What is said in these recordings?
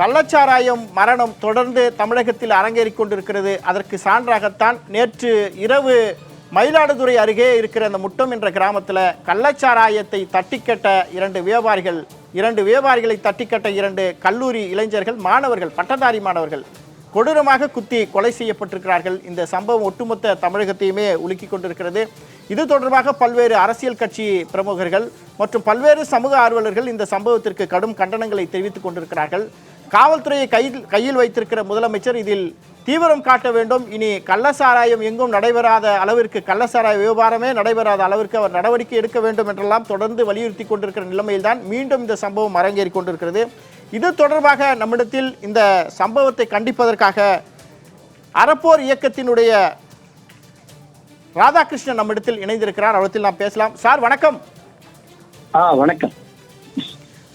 கள்ளச்சாராயம் மரணம் தொடர்ந்து தமிழகத்தில் அரங்கேறிக் கொண்டிருக்கிறது. அதற்கு சான்றாகத்தான் நேற்று இரவு மயிலாடுதுறை அருகே இருக்கிற அந்த முட்டம் என்ற கிராமத்தில் கள்ளச்சாராயத்தை தட்டிக்கட்ட இரண்டு வியாபாரிகள் இரண்டு வியாபாரிகளை தட்டிக்கட்ட இரண்டு கல்லூரி இளைஞர்கள் மாணவர்கள் பட்டதாரி மாணவர்கள் கொடூரமாக குத்தி கொலை செய்யப்பட்டிருக்கிறார்கள். இந்த சம்பவம் ஒட்டுமொத்த தமிழகத்தையுமே உலுக்கி கொண்டிருக்கிறது. இது தொடர்பாக பல்வேறு அரசியல் கட்சி பிரமுகர்கள் மற்றும் பல்வேறு சமூக ஆர்வலர்கள் இந்த சம்பவத்திற்கு கடும் கண்டனங்களை தெரிவித்துக் கொண்டிருக்கிறார்கள். காவல்துறையை கையில் கையில் வைத்திருக்கிற முதலமைச்சர் இதில் தீவிரம் காட்ட வேண்டும். இனி கள்ளசாராயம் எங்கும் நடைபெறாத அளவிற்கு கள்ளசாராய வியாபாரமே நடைபெறாத அளவிற்கு அவர் நடவடிக்கை எடுக்க வேண்டும் என்றெல்லாம் தொடர்ந்து வலியுறுத்தி கொண்டிருக்கிற நிலைமையில்தான் மீண்டும் இந்த சம்பவம் அரங்கேறி கொண்டிருக்கிறது. இது தொடர்பாக நம்மிடத்தில் இந்த சம்பவத்தை கண்டிப்பதற்காக அறப்போர் இயக்கத்தினுடைய ராதாகிருஷ்ணன் நம்மிடத்தில் இணைந்திருக்கிறார். அவரத்தில் நாம் பேசலாம். சார் வணக்கம். ஆ வணக்கம்.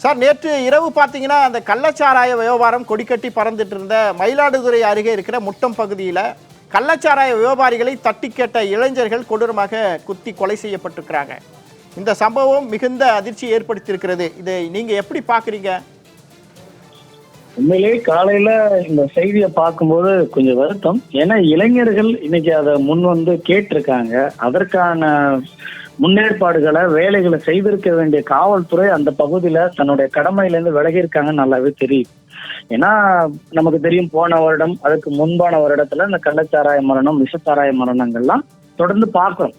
சார் நேற்று இரவு பார்த்தீங்கன்னா அந்த கள்ளச்சாராய வியாபாரம் கொடிக்கட்டி பறந்துட்டு இருந்த மயிலாடுதுறை அருகே இருக்கிற முட்டம் பகுதியில் கள்ளச்சாராய வியாபாரிகளை தட்டி கேட்ட இளைஞர்கள் கொடூரமாக குத்தி கொலை செய்யப்பட்டிருக்கிறாங்க. இந்த சம்பவம் மிகுந்த அதிர்ச்சி ஏற்படுத்தியிருக்கிறது. இதை நீங்க எப்படி பார்க்குறீங்க? உண்மையிலேயே காலையில இந்த செய்தியை பார்க்கும்போது கொஞ்சம் வருத்தம். ஏன்னா இளைஞர்கள் இன்னைக்கு அதை முன் வந்து கேட்டிருக்காங்க. அதற்கான முன்னேற்பாடுகளை வேலைகளை செய்திருக்க வேண்டிய காவல்துறை அந்த பகுதியில தன்னுடைய கடமையில இருந்து விலகி இருக்காங்கன்னு நல்லாவே தெரியும் ஏன்னா நமக்கு தெரியும் போன வருடம் அதுக்கு முன்பான வருடத்துல இந்த கள்ளச்சாராய மரணம் விஷச்சாராய மரணங்கள்லாம் தொடர்ந்து பார்க்கிறோம்.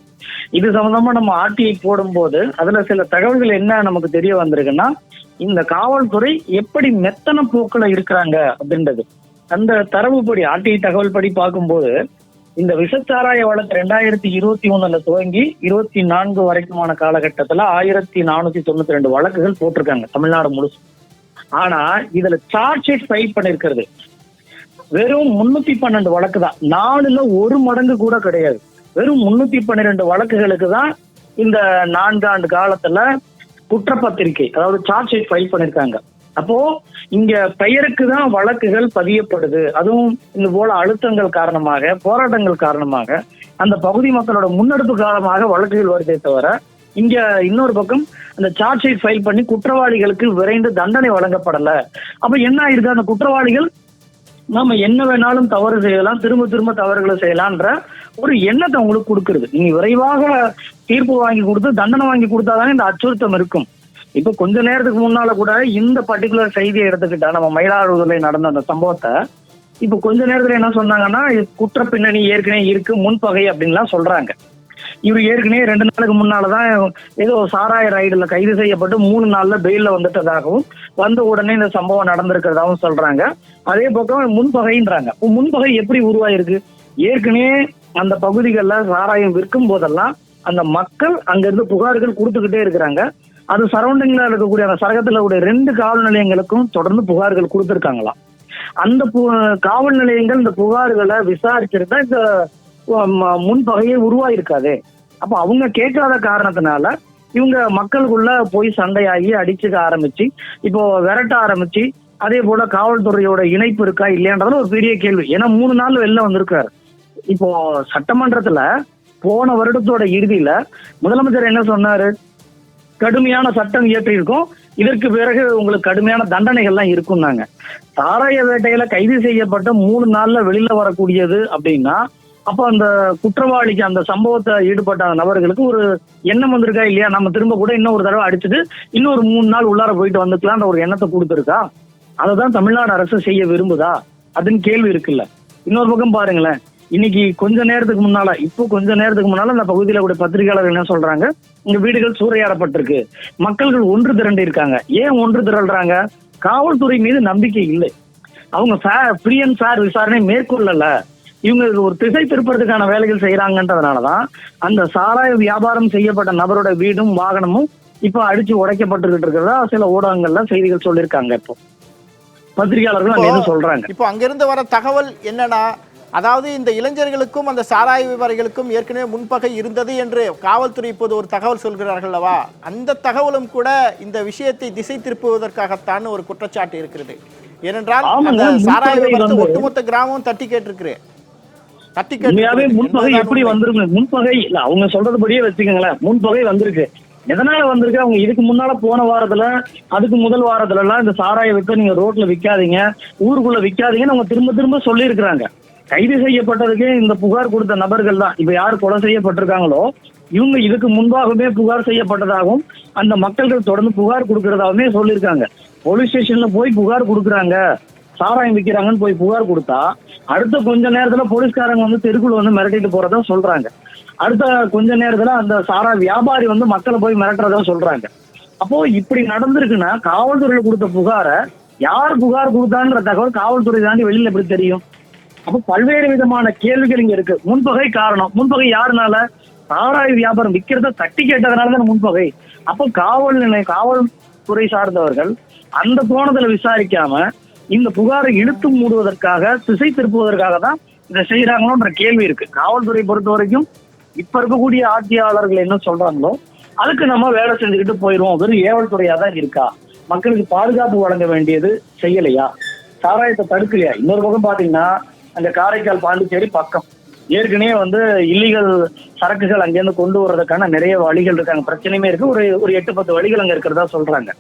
இது சம்பந்தமா நம்ம ஆர்டிஐ போடும்போது அதுல சில தகவல்கள் என்ன நமக்கு தெரிய வந்திருக்குன்னா இந்த காவல்துறை எப்படி மெத்தன போக்குல இருக்கிறாங்க அப்படின்றது. அந்த தரவுப்படி ஆர்டிஐ தகவல் படி பார்க்கும்போது இந்த விஷச்சாராய வழக்கு ரெண்டாயிரத்தி இருபத்தி ஒண்ணுல துவங்கி இருபத்தி நான்கு வரைக்குமான காலகட்டத்துல ஆயிரத்தி நானூத்தி தொண்ணூத்தி ரெண்டு வழக்குகள் போட்டிருக்காங்க தமிழ்நாடு முழுசு ஆனா இதுல சார்ஜ் ஷீட் ஃபைல் பண்ணிருக்கிறது. வெறும் முன்னூத்தி பன்னெண்டு வழக்கு தான். நாலுல ஒரு மடங்கு கூட கிடையாது. வெறும் முன்னூத்தி பன்னிரெண்டு வழக்குகளுக்கு தான் இந்த நான்காண்டு காலத்துல குற்றப்பத்திரிகை அதாவது சார்ஜ் ஷீட் ஃபைல் பண்ணிருக்காங்க. அப்போ இங்க பெயருக்கு தான் வழக்குகள் பதியப்படுது. அதுவும் இந்த போல அழுத்தங்கள் காரணமாக போராட்டங்கள் காரணமாக அந்த பகுதி மக்களோட முன்னெடுப்பு காலமாக வழக்குகள் வருதே தவிர இங்க இன்னொரு பக்கம் அந்த சார்ஜ் ஷீட் ஃபைல் பண்ணி குற்றவாளிகளுக்கு விரைந்து தண்டனை வழங்கப்படல. அப்ப என்ன ஆயிருக்கு அந்த குற்றவாளிகள் நாம என்ன வேணாலும் தவறு செய்யலாம் திரும்ப திரும்ப தவறுகளை செய்யலாம்ன்ற ஒரு எண்ணத்தை உங்களுக்கு கொடுக்கறது. நீங்க விரைவாக தீர்ப்பு வாங்கி கொடுத்து தண்டனை வாங்கி கொடுத்தாதானே இந்த அச்சுறுத்தம் இருக்கும். இப்ப கொஞ்ச நேரத்துக்கு முன்னால கூட இந்த பர்டிகுலர் செய்தியை எடுத்துக்கிட்டா நம்ம மயிலாடுதுறை நடந்த அந்த சம்பவத்தை இப்ப கொஞ்ச நேரத்துல என்ன சொன்னாங்கன்னா குற்ற பின்னணி ஏற்கனவே இருக்கு முன்பகை அப்படின்லாம் சொல்றாங்க. இவர் ஏற்கனவே ரெண்டு நாளுக்கு முன்னாலதான் ஏதோ சாராய ரைடுல கைது செய்யப்பட்டு மூணு நாள்ல பெயில்ல வந்துட்டதாகவும் வந்த உடனே இந்த சம்பவம் நடந்திருக்கிறதாகவும் சொல்றாங்க. அதே பக்கம் முன்பகைன்றாங்க. முன்பகை எப்படி உருவாயிருக்கு? ஏற்கனவே அந்த பகுதிகளில் சாராயம் விற்கும் போதெல்லாம் அந்த மக்கள் அங்கிருந்து புகார்கள் கொடுத்துக்கிட்டே இருக்கிறாங்க. அது சரௌண்டிங்ல இருக்கக்கூடிய அந்த சரகத்துல கூடிய ரெண்டு காவல் நிலையங்களுக்கும் தொடர்ந்து புகார்கள் கொடுத்துருக்காங்களாம். அந்த காவல் நிலையங்கள் இந்த புகார்களை விசாரிச்சிருந்தா இந்த முன்பகையே உருவாயிருக்காதே. அப்ப அவங்க கேட்காத காரணத்தினால இவங்க மக்களுக்குள்ள போய் சண்டையாகி அடிச்சுக்க ஆரம்பிச்சு இப்போ விரட்ட ஆரம்பிச்சு அதே போல காவல்துறையோட இணைப்பு இருக்கா இல்லையான்றதுல ஒரு பெரிய கேள்வி. ஏன்னா மூணு நாள் வெளில வந்திருக்காரு. இப்போ சட்டமன்றத்துல போன வருடத்தோட இறுதியில முதலமைச்சர் என்ன சொன்னாரு? கடுமையான சட்டம் இயற்றியிருக்கோம். இதற்கு பிறகு உங்களுக்கு கடுமையான தண்டனைகள்லாம் இருக்கும் நாங்க சாராய வேட்டையில கைது செய்யப்பட்ட மூணு நாள்ல வெளியில வரக்கூடியது அப்படின்னா அப்ப அந்த குற்றவாளிக்கு அந்த சம்பவத்தை ஈடுபட்ட அந்த நபர்களுக்கு ஒரு எண்ணம் வந்திருக்கா இல்லையா? நம்ம திரும்ப கூட இன்னும் ஒரு தடவை அடிச்சுட்டு இன்னொரு மூணு நாள் உள்ளார போயிட்டு வந்துக்கலாம்ன்ற ஒரு எண்ணத்தை கொடுத்துருக்கா? அதை தான் தமிழ்நாடு அரசு செய்ய விரும்புதா? அதுன்னு கேள்வி இருக்குல்ல. இன்னொரு பக்கம் பாருங்களேன். இன்னைக்கு கொஞ்ச நேரத்துக்கு முன்னால இப்போ கொஞ்ச நேரத்துக்கு முன்னால அந்த பகுதியில கூட பத்திரிகையாளர்கள் என்ன சொல்றாங்க? இங்க வீடுகள் சூறையாடப்பட்டிருக்கு. மக்கள்கள் ஒன்று திரண்டு இருக்காங்க ஏன் ஒன்று திரள்றாங்க? காவல்துறை மீது நம்பிக்கை இல்லை. அவங்க ஃப்ரீ அண்ட் ஃபேர் விசாரணை மேற்கொள்ளல. இவங்க ஒரு திசை திருப்பறதுக்கான வேலைகள் செய்யறாங்கன்றதுனாலதான் அந்த சாராய வியாபாரம் செய்யப்பட்ட நபரோட வீடும் வாகனமும் இப்போ அடிச்சு உடைக்கப்பட்டுக்கிட்டு இருக்கிறதா சில ஊடகங்கள்ல செய்திகள் சொல்லியிருக்காங்க இப்போ. பத்திரிகையாளர்கள் சொல்றாங்க. இப்போ அங்கிருந்து வர தகவல் என்னன்னா அதாவது இந்த இளைஞர்களுக்கும் அந்த சாராய வியாபாரிகளுக்கும் ஏற்கனவே முன்பகை இருந்தது என்று காவல்துறை இப்போது ஒரு தகவல் சொல்கிறார்கள் அல்லவா? அந்த தகவலும் கூட இந்த விஷயத்தை திசை திருப்புவதற்காகத்தான் ஒரு குற்றச்சாட்டு இருக்கிறது. ஏனென்றால் அந்த சாராய வியாபாரத்தை ஒட்டுமொத்த கிராமம் தட்டி கேட்டிருக்கு. தட்டி உண்மையாவே முன்பகை எப்படி. வந்திருக்கு முன்பகை இல்ல அவங்க சொல்றதுபடியே வச்சுக்கோங்களேன். முன்பகை வந்திருக்கு. எதனால வந்திருக்கு? அவங்க இதுக்கு முன்னால போன வாரத்துல அதுக்கு முதல் வாரத்துல எல்லாம் இந்த சாராய வித்து நீங்க ரோட்ல விக்காதீங்க ஊருக்குள்ள விக்காதீங்கன்னு அவங்க திரும்ப திரும்ப சொல்லி கைது செய்யப்பட்டதுக்கே இந்த புகார் கொடுத்த நபர்கள் தான். இப்ப யார் கொலை செய்யப்பட்டிருக்காங்களோ இவங்க இதுக்கு முன்பாகவே புகார் செய்யப்பட்டதாகவும் அந்த மக்கள்கள் தொடர்ந்து புகார் கொடுக்கறதாகவுமே சொல்லியிருக்காங்க. போலீஸ் ஸ்டேஷன்ல போய் புகார் கொடுக்குறாங்க. சாராயம் விக்கிறாங்கன்னு போய் புகார் கொடுத்தா அடுத்த கொஞ்ச நேரத்துல போலீஸ்காரங்க வந்து தெருக்குள்ள வந்து மிரட்டிட்டு போறதா சொல்றாங்க. அடுத்த கொஞ்ச நேரத்துல அந்த சாரா வியாபாரி வந்து மக்களை போய் மிரட்டுறதா சொல்றாங்க. அப்போ இப்படி நடந்திருக்குன்னா காவல்துறையில கொடுத்த புகாரை யார் புகார் கொடுத்தான்ற தகவல் காவல்துறை தாண்டி வெளியில எப்படி தெரியும்? அப்போ பல்வேறு விதமான கேள்விகள் இங்க இருக்கு. முன்பகை காரணம். முன்பகை யாருனால? சாராய வியாபாரம் விக்கிறத தட்டி கேட்டதுனால தான் முன்பகை. அப்போ காவல் நிலைய காவல்துறை சார்ந்தவர்கள் அந்த கோணத்துல விசாரிக்காம இந்த புகாரை இழுத்து மூடுவதற்காக திசை திருப்புவதற்காக தான் இதை செய்யறாங்களோன்ற கேள்வி இருக்கு. காவல்துறை பொறுத்த வரைக்கும் இப்ப இருக்கக்கூடிய ஆட்சியாளர்கள் என்ன சொல்றாங்களோ அதுக்கு நம்ம வேலை செஞ்சுக்கிட்டு போயிடுவோம். வெறும் ஏவல் துறையா தான் இருக்கா? மக்களுக்கு பாதுகாப்பு வழங்க வேண்டியது செய்யலையா? சாராயத்தை தடுக்கலையா? இன்னொரு பக்கம் பாத்தீங்கன்னா அந்த காரைக்கால் பாண்டிச்சேரி பக்கம். ஏற்கனவே வந்து இல்லீகல் சரக்குகள் அங்கேருந்து கொண்டு வர்றதுக்கான நிறைய வழிகள் இருக்காங்க. பிரச்சனையுமே இருக்கு. ஒரு ஒரு எட்டு பத்து வழிகள் அங்க இருக்கிறதா சொல்றாங்க.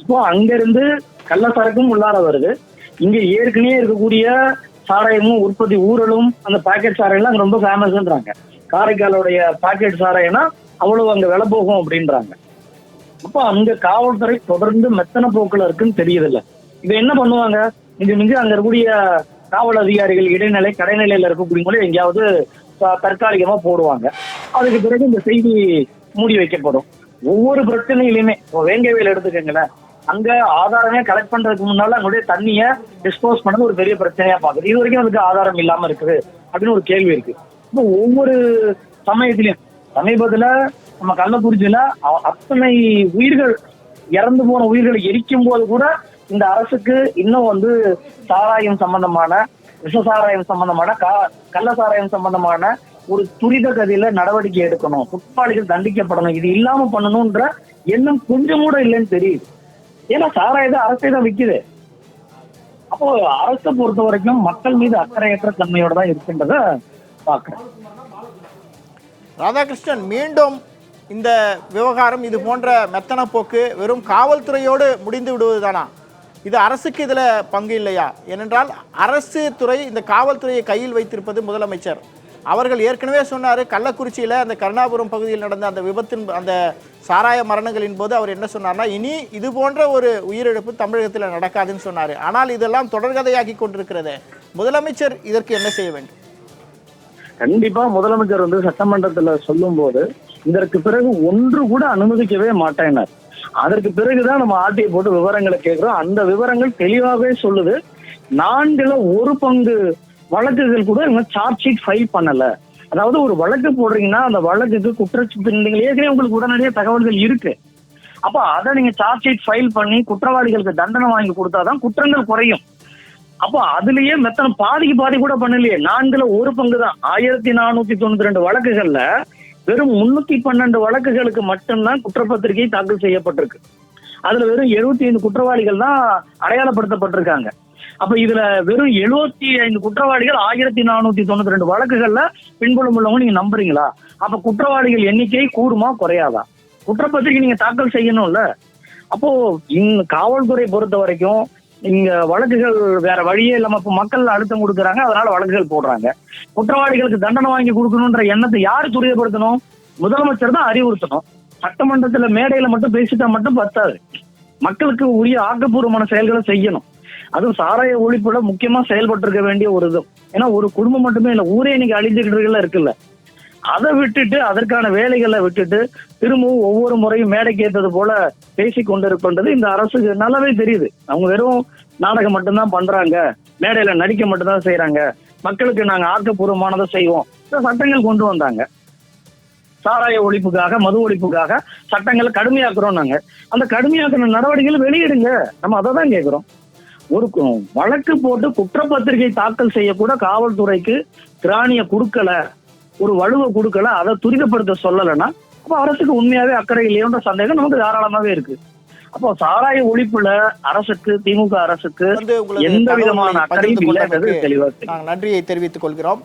அப்போ அங்கிருந்து கள்ள சரக்கும் உள்ளார வருது. இங்க ஏற்கனவே இருக்கக்கூடிய சாராயமும் உற்பத்தி ஊரலும் அந்த பாக்கெட் சாராயம் அங்க ரொம்ப ஃபேமஸ்ன்றாங்க காரைக்காலுடைய பாக்கெட் சாராயம்னா அவ்வளவு அங்க விலை போகும் அப்படின்றாங்க. அப்போ அங்க காவல்துறை தொடர்ந்து மெத்தன போக்குல இருக்குன்னு தெரியுதுல்ல இது என்ன பண்ணுவாங்க? இது மிஞ்சு அங்க இருக்கக்கூடிய காவல் அதிகாரிகள் இடைநிலை கடைநிலையில இருக்கக்கூடியவங்களே எங்கேயாவது தற்காலிகமா போடுவாங்க. அதுக்கு பிறகு இந்த செய்தி மூடி வைக்கப்படும். ஒவ்வொரு பிரச்சனையிலுமே வேங்கவேல் எடுத்துக்கங்களேன். அங்க ஆதாரமே கலெக்ட் பண்றதுக்கு முன்னால அங்களுடைய தண்ணிய டிஸ்போஸ் பண்ணது ஒரு பெரிய பிரச்சனையா பாக்குது இது வரைக்கும் அதுக்கு ஆதாரம் இல்லாம இருக்குது அப்படின்னு ஒரு கேள்வி இருக்கு. இப்போ ஒவ்வொரு சமயத்திலையும் சமீபத்துல நம்ம கள்ளக்குறிச்சியில அத்தனை உயிர்கள் இறந்து போன உயிர்களை எரிக்கும் போது கூட இந்த அரசுக்கு இன்னும் வந்து சாராயம் சம்பந்தமான விஷ சாராயம் சம்பந்தமான கள்ள சாராயம் சம்பந்தமான ஒரு துரித கதியில நடவடிக்கை எடுக்கணும். குற்றவாளிகள் தண்டிக்கப்படணும். இது இல்லாம பண்ணணும்ன்ற எண்ணம் கொஞ்சம் கூட இல்லைன்னு தெரியுது. ஏன்னா சாராயத்தை அரசே தான் விக்குது. அப்போ அரசை பொறுத்த வரைக்கும் மக்கள் மீது அக்கறையற்ற தன்மையோட தான் இருக்குன்றத பாக்குறேன் ராதாகிருஷ்ணன் மீண்டும் இந்த விவகாரம் இது போன்ற மெத்தன போக்கு வெறும் காவல்துறையோடு முடிந்து விடுவதுதானா இது அரசுக்கு இதில் பங்கு இல்லையா? ஏனென்றால் அரசு துறை இந்த காவல்துறையை கையில் வைத்திருப்பது முதலமைச்சர். அவர்கள் ஏற்கனவே சொன்னார் கள்ளக்குறிச்சியில் அந்த கருணாபுரம் பகுதியில் நடந்த அந்த விபத்தின் அந்த சாராய மரணங்களின் போது அவர் என்ன சொன்னார்னா இனி இது போன்ற ஒரு உயிரிழப்பு தமிழகத்தில் நடக்காதுன்னு சொன்னார். ஆனால் இதெல்லாம் தொடர்கதையாகி கொண்டிருக்கிறது. முதலமைச்சர் இதற்கு என்ன செய்ய வேண்டும்? கண்டிப்பா முதலமைச்சர் வந்து சட்டமன்றத்துல சொல்லும் போது இதற்கு பிறகு ஒன்று கூட அனுமதிக்கவே மாட்டேனார் அதற்கு பிறகுதான் நம்ம ஆர்டிஐ போட்டு விவரங்களை கேட்கிறோம். அந்த விவரங்கள் தெளிவாகவே சொல்லுது. நான்குல ஒரு பங்கு வழக்குகள் கூட இவங்க சார்ஜ் ஷீட் ஃபைல் பண்ணல. அதாவது ஒரு வழக்கு போடுறீங்கன்னா அந்த வழக்குக்கு குற்றப்பின்னங்கள் ஏற்கனவே உங்களுக்கு உடனடியாக தகவல்கள் இருக்கு. அப்ப அதை நீங்க சார்ஜ் ஷீட் ஃபைல் பண்ணி குற்றவாளிகளுக்கு தண்டனை வாங்கி கொடுத்தாதான் குற்றங்கள் குறையும். அப்போ அதுலயே மெத்தனம் பாதிக்கு பாதி கூட பண்ணலையே. நான்குல ஒரு பங்கு தான் ஆயிரத்தி நானூத்தி தொண்ணூத்தி ரெண்டு வழக்குகள்ல வெறும் முன்னூத்தி பன்னெண்டு வழக்குகளுக்கு மட்டும்தான் குற்றப்பத்திரிகை தாக்கல் செய்யப்பட்டிருக்கு. அதுல வெறும் எழுபத்தி ஐந்து குற்றவாளிகள் தான் அடையாளப்படுத்தப்பட்டிருக்காங்க. அப்ப இதுல வெறும் எழுபத்தி ஐந்து குற்றவாளிகள் ஆயிரத்தி நானூத்தி தொண்ணூத்தி ரெண்டு வழக்குகள்ல பின்புலம் உள்ளவங்க நீங்க நம்புறீங்களா? அப்ப குற்றவாளிகள் எண்ணிக்கை கூடுமா குறையாதா? குற்றப்பத்திரிகை நீங்க தாக்கல் செய்யணும்ல. அப்போ இந் காவல்துறை பொறுத்த வரைக்கும் இங்க வழக்குகள் வேற வழியே இல்லாம இப்ப மக்கள் அழுத்தம் கொடுக்குறாங்க அதனால வழக்குகள் போடுறாங்க. குற்றவாளிகளுக்கு தண்டனை வாங்கி கொடுக்கணும்ன்ற எண்ணத்தை யாரு துரியப்படுத்தணும் முதலமைச்சர் தான் அறிவுறுத்தணும். சட்டமன்றத்துல மேடையில மட்டும் பேசிட்டா மட்டும் பத்தாது. மக்களுக்கு உரிய ஆக்கப்பூர்வமான செயல்களை செய்யணும். அதுவும் சாராய ஒழிப்புல முக்கியமா செயல்பட்டு இருக்க வேண்டிய ஒரு இது. ஏன்னா ஒரு குடும்பம் மட்டுமே இல்ல ஊரே இன்னைக்கு அழிஞ்சுக்கிட்டு இருக்குல்ல. அதை விட்டுட்டு அதற்கான வேலைகளை விட்டுட்டு திரும்பவும் ஒவ்வொரு முறையும் மேடைக்கு ஏற்றது போல பேசி கொண்டிருக்கின்றது இந்த அரசுக்கு நல்லாவே தெரியுது. அவங்க வெறும் நாடகம் மட்டும்தான் பண்றாங்க. மேடையில நடிக்க மட்டும்தான் செய்யறாங்க மக்களுக்கு நாங்க ஆக்கப்பூர்வமானதை செய்வோம். சட்டங்கள் கொண்டு வந்தாங்க. சாராய ஒழிப்புக்காக மது ஒழிப்புக்காக சட்டங்களை கடுமையாக்குறோம் நாங்க. அந்த கடுமையாக்குற நடவடிக்கைகள் வெளியிடுங்க. நம்ம அதை தான் கேட்கிறோம் ஒரு வழக்கு போட்டு குற்றப்பத்திரிகை தாக்கல் செய்யக்கூட காவல்துறைக்கு திராணிய கொடுக்கல. ஒரு வலுவை கொடுக்கல அதை துரிதப்படுத்த சொல்லலைன்னா அப்போ அரசுக்கு உண்மையாவே அக்கறை இல்லையோன்ற சந்தேகம் நமக்கு தாராளமாவே இருக்கு. அப்போ சாராய ஒழிப்புல அரசுக்கு திமுக அரசுக்கு எந்த விதமான அக்கறையும் இல்லைன்றது தெளிவா நன்றியை தெரிவித்துக் கொள்கிறோம்.